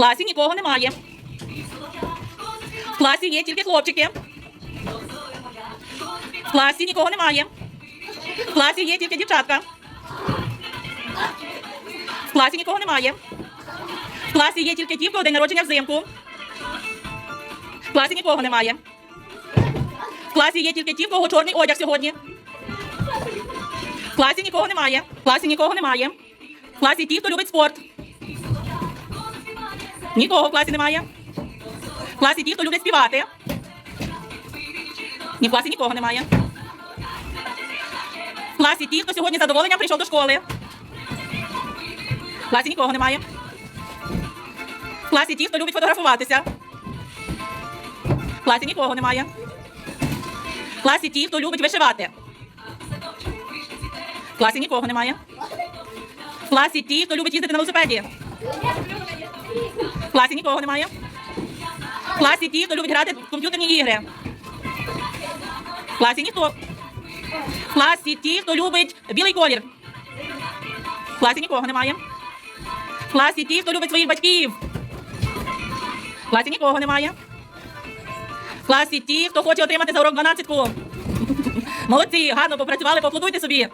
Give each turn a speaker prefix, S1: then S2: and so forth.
S1: класі нікого немає. В класі є тільки хлопчики. В класі нікого немає. В класі є тільки дівчатка. В класі нікого немає. В класі є тільки ті, в кого день народження взимку. В класі нікого немає. В класі є тільки ті, в кого чорний одяг сьогодні. В класі нікого немає. В класі нікого немає. В класі ті, хто любить спорт. Нікого в класі немає. В класі ті, хто люблять співати. Ні, в класі нікого немає. В класі ті, хто сьогодні з задоволенням прийшов до школи. В класі нікого немає. В класі ті, хто любить фотографуватися. В класі нікого немає. В класі ті, хто любить вишивати. В класі нікого немає. В класі ті, хто любить їздити на велосипеді. В класі нікого немає. В класі ті, хто любить грати в комп'ютерні ігри. В класі ніхто. В класі ті, хто любить білий колір. В класі нікого немає. В класі ті, хто любить своїх батьків. В класі нікого немає. В класі ті, хто хоче отримати за урок 12. Молодці, гарно попрацювали, поаплодуйте собі.